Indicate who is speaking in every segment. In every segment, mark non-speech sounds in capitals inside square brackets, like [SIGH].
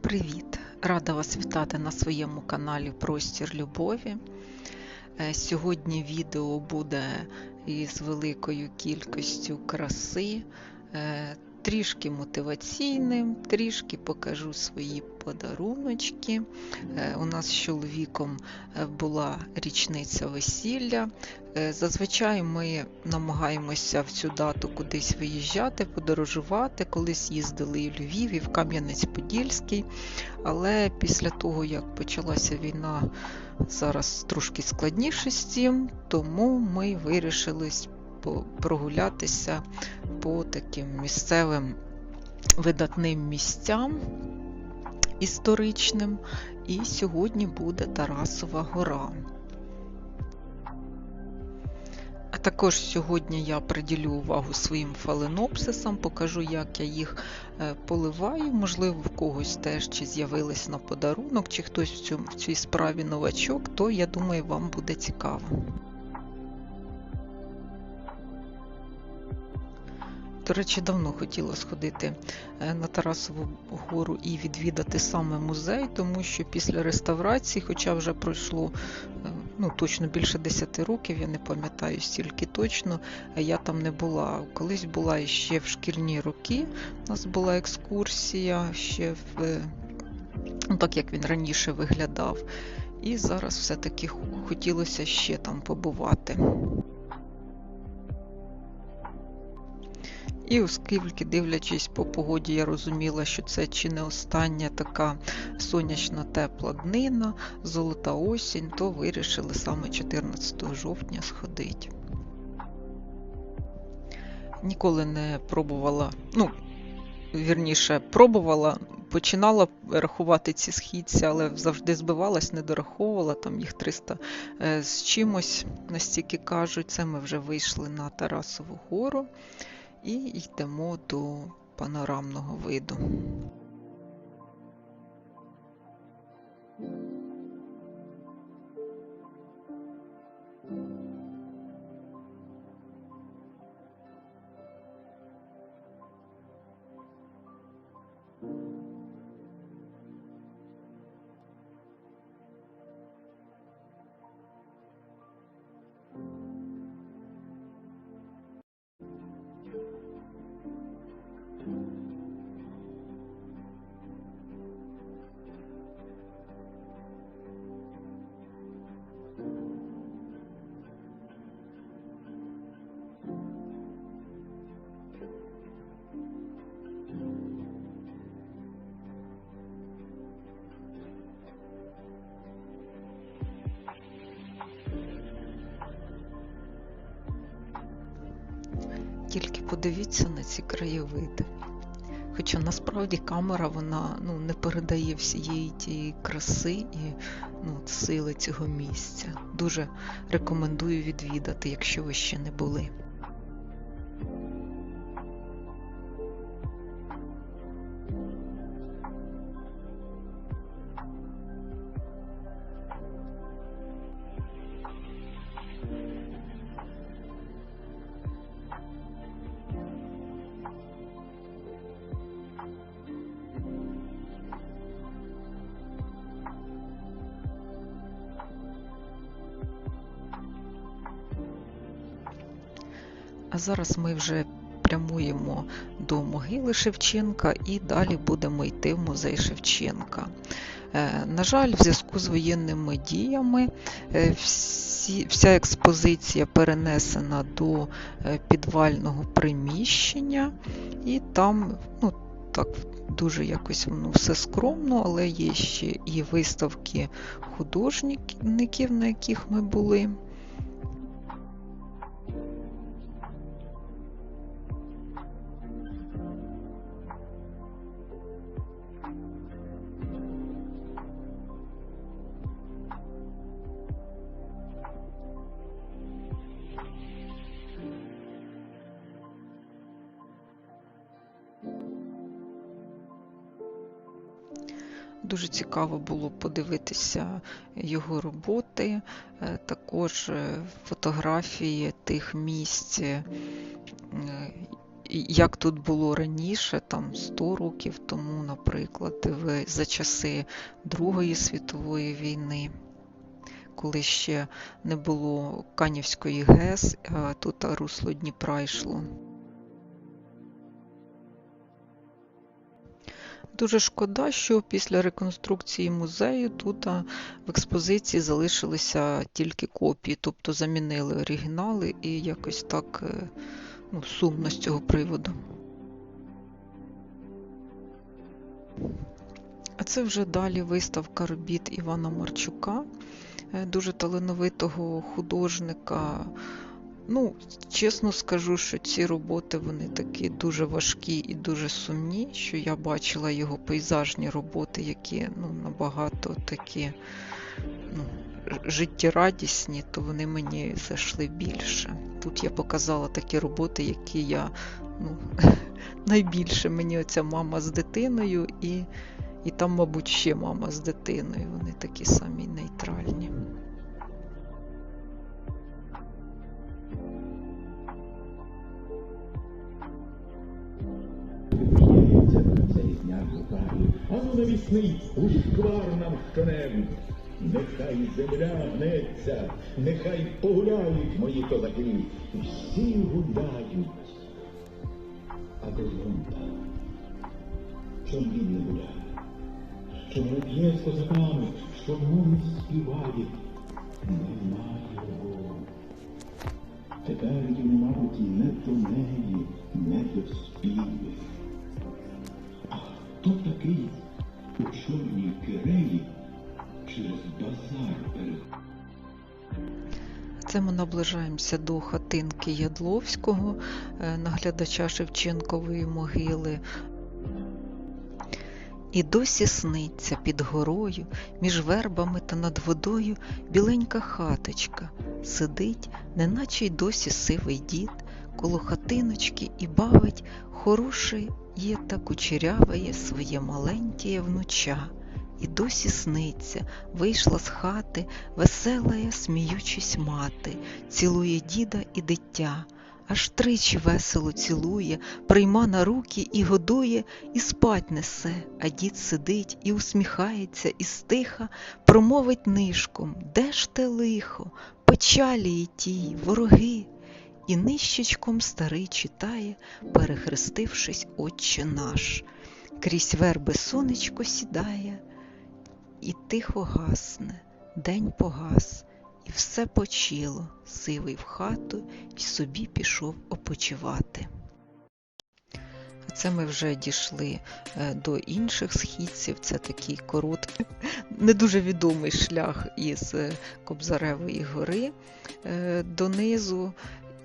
Speaker 1: Привіт! Рада вас вітати на своєму каналі Простір Любові. Е, Сьогодні відео буде із великою кількістю краси, е, трішки мотиваційним, трішки покажу свої подаруночки. Е, У нас з чоловіком е, була річниця весілля. Е, Зазвичай ми намагаємося в цю дату кудись виїжджати, подорожувати. Колись їздили і в Львів, і в Кам'янець-Подільський. Але після того, як почалася війна, зараз трошки складніше з цим, тому ми вирішили по- прогулятися по таким місцевим видатним місцям історичним. І сьогодні буде Тарасова гора. А також сьогодні я приділю увагу своїм фаленопсисам, покажу, як я їх е, поливаю. Можливо, в когось теж чи з'явились на подарунок, чи хтось в, цій справі новачок, то я думаю, вам буде цікаво. До речі, давно хотіла сходити е, на Тарасову гору і відвідати саме музей, тому що після реставрації, хоча вже пройшло е, ну, точно більше 10 років, я не пам'ятаю стільки точно, е, я там не була. Колись була ще в шкільні роки. У нас була екскурсія ще в ну, так як він раніше виглядав. І зараз все-таки хотілося ще там побувати. І оскільки, дивлячись по погоді, я розуміла, що це чи не остання така сонячна тепла днина, золота осінь, то вирішили саме 14 жовтня сходити. Ніколи не пробувала, ну, вірніше, пробувала, починала рахувати ці східці, але завжди збивалась, не дораховувала, там їх 300 е, з чимось, настільки кажуть, це ми вже вийшли на Тарасову гору і йдемо до панорамного виду. Тільки подивіться на ці краєвиди. Хоча насправді камера вона ну, не передає всієї тієї краси і ну, сили цього місця. Дуже рекомендую відвідати, якщо ви ще не були. Зараз ми вже прямуємо до могили Шевченка і далі будемо йти в музей Шевченка. Е, На жаль, в зв'язку з воєнними діями е, всі, вся експозиція перенесена до е, підвального приміщення, і там ну, так дуже якось воно все скромно, але є ще і виставки художників, на яких ми були. Дуже цікаво було подивитися його роботи, е, також е, фотографії тих місць, е, як тут було раніше, там 100 років тому, наприклад, за часи Другої світової війни, коли ще не було Канівської ГЕС, тут русло Дніпра йшло. Дуже шкода, що після реконструкції музею тут в експозиції залишилися тільки копії, тобто замінили оригінали і якось так ну, сумно з цього приводу. А це вже далі виставка робіт Івана Марчука, дуже талановитого художника. Ну, чесно скажу, що ці роботи вони такі дуже важкі і дуже сумні, що я бачила його пейзажні роботи, які ну, набагато такі ну, життєрадісні, то вони мені зайшли більше. Тут я показала такі роботи, які я ну, [LAUGHS] найбільше мені оця мама з дитиною, і, і там, мабуть, ще мама з дитиною. Вони такі самі нейтральні.
Speaker 2: Навісний ушквар нам щонебудь. Нехай земля гнеться, нехай погуляють мої козаки, всі гуляють. А де жонта? Чом він не гуляє? Чом не п'є з козаками, чому не співає? Нема його. Тепер йому, мабуть, не до неї, не до співи. А хто такий
Speaker 1: Це ми наближаємося до хатинки Ядловського, е, наглядача Шевченкової могили. І досі сниться під горою, між вербами та над водою біленька хаточка. Сидить, неначе й досі сивий дід, коло хатиночки і бавить хороше є та кучеряває своє маленьке внуча. І досі сниться, вийшла з хати, веселая, сміючись мати, цілує діда і дитя, аж тричі весело цілує, прийма на руки і годує, і спать несе, а дід сидить і усміхається, і стиха, промовить нишком Де ж те лихо, печалі й тій, вороги? І нищечком старий читає, перехрестившись, Отче наш. Крізь верби сонечко сідає, і тихо гасне, день погас, і все почило, сивий в хату, й собі пішов опочивати. Це ми вже дійшли е, до інших східців. Це такий короткий, [LAUGHS] не дуже відомий шлях із е, Кобзаревої гори е, донизу.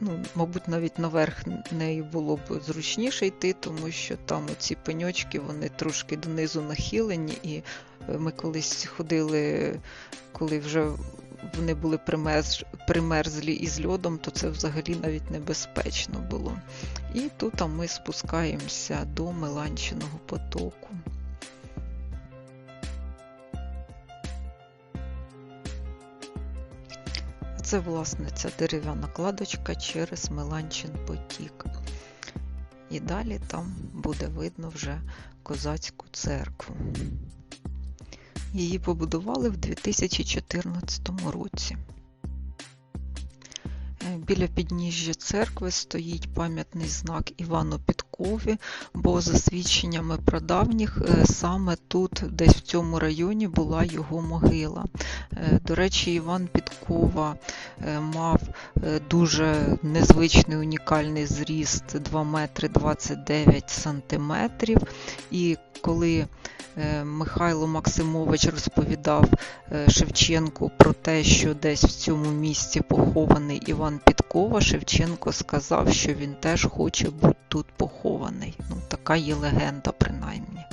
Speaker 1: Ну, Мабуть, навіть наверх нею було б зручніше йти, тому що там ці пеньочки вони трошки донизу нахилені, і ми колись ходили, коли вже вони були примерз, примерзлі із льодом, то це взагалі навіть небезпечно було. І тут ми спускаємося до Меланчиного потоку. Це, власне, ця дерев'яна кладочка через Меланчин потік. І далі там буде видно вже козацьку церкву. Її побудували в 2014 році. Біля підніжжя церкви стоїть пам'ятний знак Івану Підкові, бо за свідченнями прадавніх саме тут, десь в цьому районі, була його могила. До речі, Іван Підкова мав дуже незвичний унікальний зріст 2 метри 29 сантиметрів. І коли Михайло Максимович розповідав Шевченку про те, що десь в цьому місці похований Іван Підкова, Шевченко сказав, що він теж хоче бути тут похований. Ну, така є легенда, принаймні.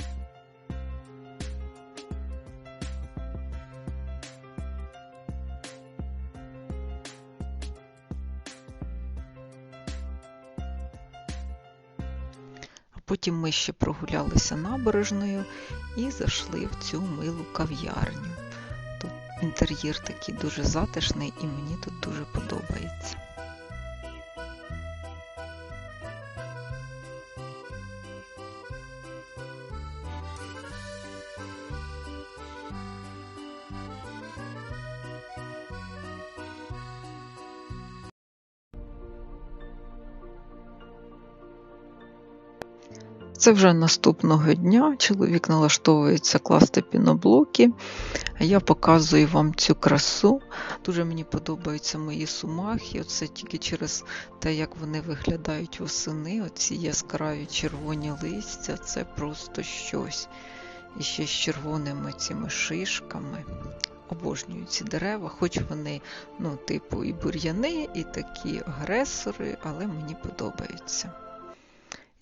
Speaker 1: Потім ми ще прогулялися набережною і зайшли в цю милу кав'ярню. Тут інтер'єр такий дуже затишний і мені тут дуже подобається. Це вже наступного дня. Чоловік налаштовується класти піноблоки. Я показую вам цю красу. Дуже мені подобаються мої сумахи. Оце тільки через те, як вони виглядають восени. Оці яскраві червоні листя. Це просто щось. І ще з червоними цими шишками. Обожнюю ці дерева, хоч вони, ну, типу, і бур'яни, і такі агресори, але мені подобаються.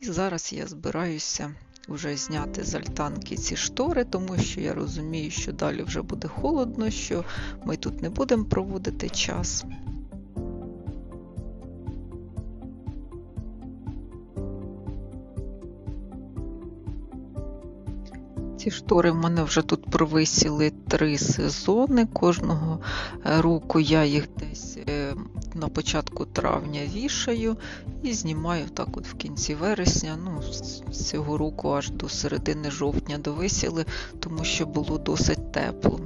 Speaker 1: І зараз я збираюся вже зняти з альтанки ці штори, тому що я розумію, що далі вже буде холодно, що ми тут не будемо проводити час. Ці штори в мене вже тут провисіли три сезони. Кожного е, року я їх десь на початку травня вішаю і знімаю так от в кінці вересня. Ну, з цього року аж до середини жовтня довисіли, тому що було досить тепло.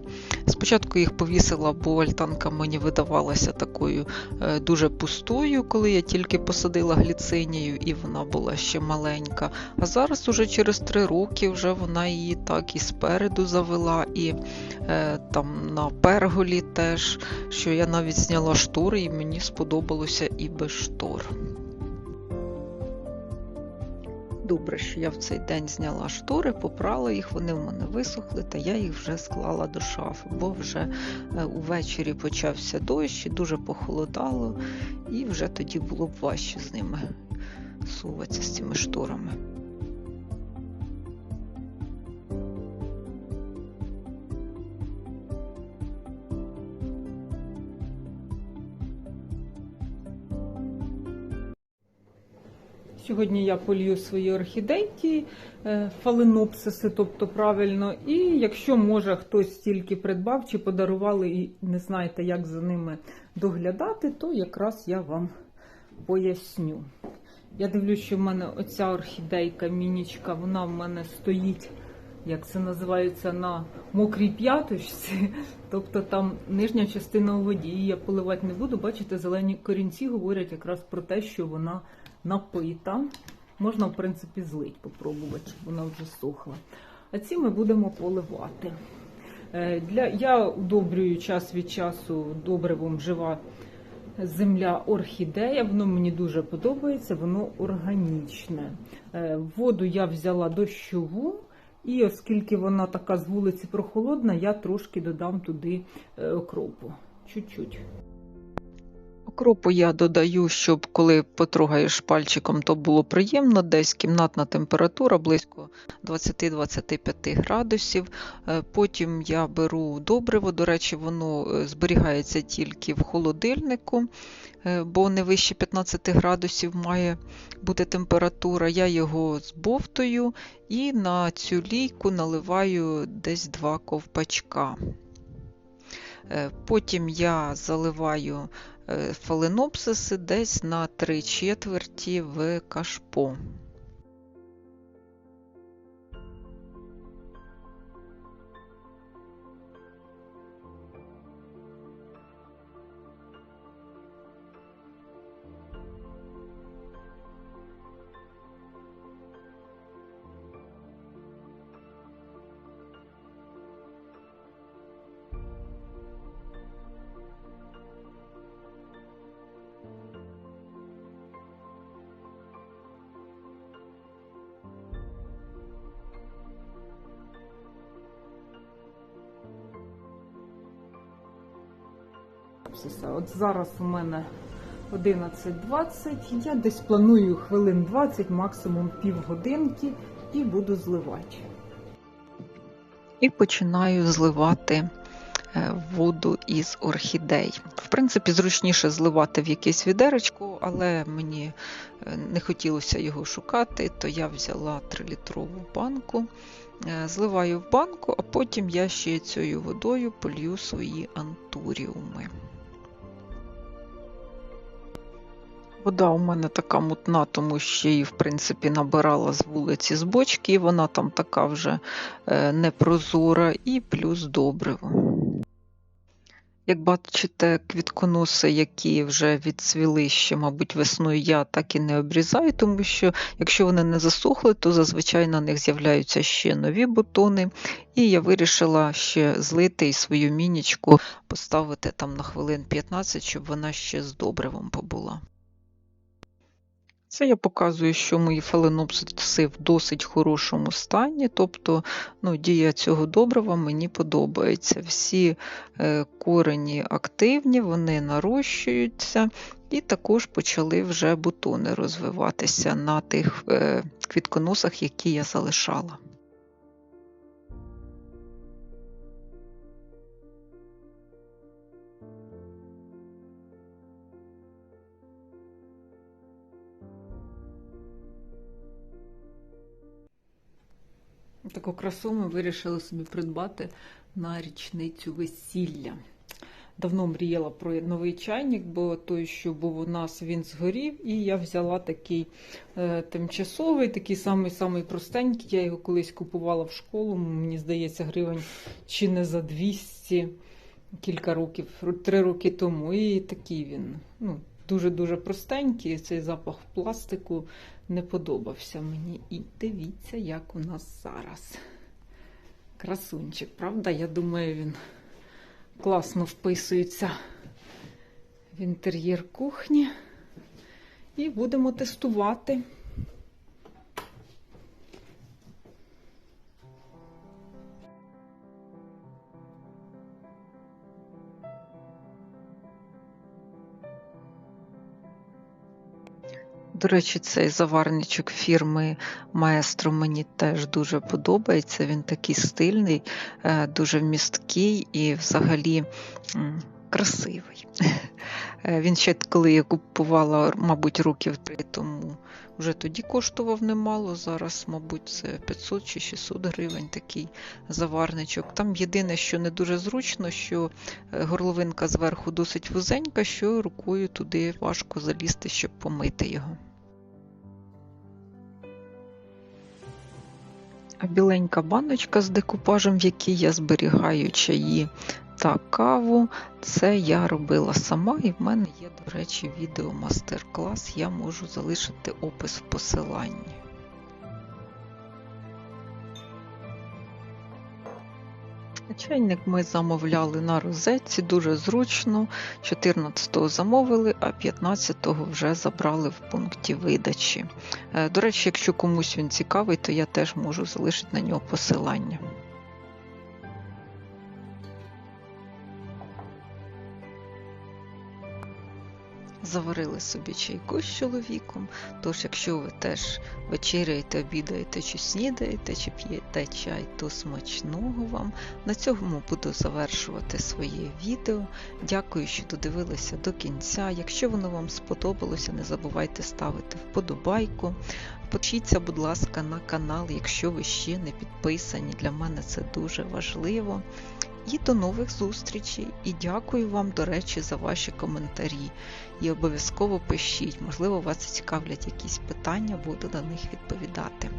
Speaker 1: Спочатку їх повісила, бо альтанка мені видавалася такою е, дуже пустою, коли я тільки посадила гліцинію, і вона була ще маленька. А зараз, уже через три роки, вже вона її так і спереду завела, і е, там на перголі теж, що я навіть зняла штори, і мені сподобалося і без штор. Добре, що я в цей день зняла штори, попрала їх, вони в мене висохли, та я їх вже склала до шафи, бо вже е, увечері почався дощ, дуже похолодало, і вже тоді було б важче з ними суватися з цими шторами.
Speaker 3: Сьогодні я полью свої орхідейки, е, фаленопсиси, тобто правильно. І якщо може хтось тільки придбав чи подарували і не знаєте, як за ними доглядати, то якраз я вам поясню. Я дивлюсь, що в мене оця орхідейка, мінічка, вона в мене стоїть, як це називається, на мокрій п'яточці. Тобто там нижня частина у воді. Її я поливати не буду. Бачите, зелені корінці говорять якраз про те, що вона напита. Можна, в принципі, злить, попробувати, щоб вона вже сохла. А ці ми будемо поливати. Е, Для, Я удобрюю час від часу добривом жива земля орхідея. Воно мені дуже подобається, воно органічне. Е, Воду я взяла дощову. І оскільки вона така з вулиці прохолодна, я трошки додам туди е, окропу. Чуть-чуть.
Speaker 1: Окропу я додаю, щоб коли потрогаєш пальчиком, то було приємно. Десь кімнатна температура близько 20-25 градусів. Е, Потім я беру добриво, до речі, воно е, зберігається тільки в холодильнику, е, бо не вище 15 градусів має бути температура. Я його збовтую і на цю лійку наливаю десь два ковпачка. Потім я заливаю фаленопсиси десь на три четверті в кашпо.
Speaker 3: От зараз у мене 11.20. Я десь планую хвилин 20, максимум півгодинки, і буду зливати.
Speaker 1: І починаю зливати е, воду із орхідей. В принципі, зручніше зливати в якесь відеречко, але мені е, не хотілося його шукати, то я взяла 3-літрову банку, е, зливаю в банку, а потім я ще цією водою полью свої антуріуми. Вода у мене така мутна, тому що її, в принципі, набирала з вулиці з бочки, і вона там така вже непрозора, і плюс добриво. Як бачите, квітконоси, які вже відцвіли ще, мабуть, весною, я так і не обрізаю, тому що якщо вони не засохли, то зазвичай на них з'являються ще нові бутони. І я вирішила ще злити і свою мінічку, поставити там на хвилин 15, щоб вона ще з добривом побула. Це я показую, що мої фаленопсиси в досить хорошому стані, тобто ну, дія цього добрива мені подобається. Всі е, корені активні, вони нарощуються, і також почали вже бутони розвиватися на тих е, квітконосах, які я залишала. Таку красу ми вирішили собі придбати на річницю весілля. Давно мріяла про новий чайник, бо той, що був у нас, він згорів, і я взяла такий е, тимчасовий, такий самий самий простенький. Я його колись купувала в школу, мені здається, гривень чи не за 200 кілька років, три роки тому. І такий він ну, дуже-дуже простенький. Цей запах пластику не подобався мені. І дивіться, як у нас зараз. Красунчик, правда? Я думаю, він класно вписується в інтер'єр кухні. І будемо тестувати. До речі, цей заварничок фірми Маестро мені теж дуже подобається. Він такий стильний, е, дуже вмісткий і взагалі красивий. Е, він ще коли я купувала, мабуть, років три тому, вже тоді коштував немало. Зараз, мабуть, це 500 чи 600 гривень такий заварничок. Там єдине, що не дуже зручно, що е, горловинка зверху досить вузенька, що рукою туди важко залізти, щоб помити його. А біленька баночка з декупажем, в якій я зберігаю чаї та каву, це я робила сама, і в мене є, до речі, відео мастер-клас. Я можу залишити опис в посиланні. Чайник ми замовляли на розетці, дуже зручно. 14-го замовили, а 15-го вже забрали в пункті видачі. Е, До речі, якщо комусь він цікавий, то я теж можу залишити на нього посилання. Заварили собі чайку з чоловіком. Тож, якщо ви теж вечеряєте, обідаєте чи снідаєте, чи п'єте чай, то смачного вам. На цьому буду завершувати своє відео. Дякую, що додивилися до кінця. Якщо воно вам сподобалося, не забувайте ставити вподобайку. Подпишіться, будь ласка, на канал, якщо ви ще не підписані. Для мене це дуже важливо. І до нових зустрічей. І дякую вам, до речі, за ваші коментарі. І обов'язково пишіть, можливо, вас цікавлять якісь питання, буду на них відповідати.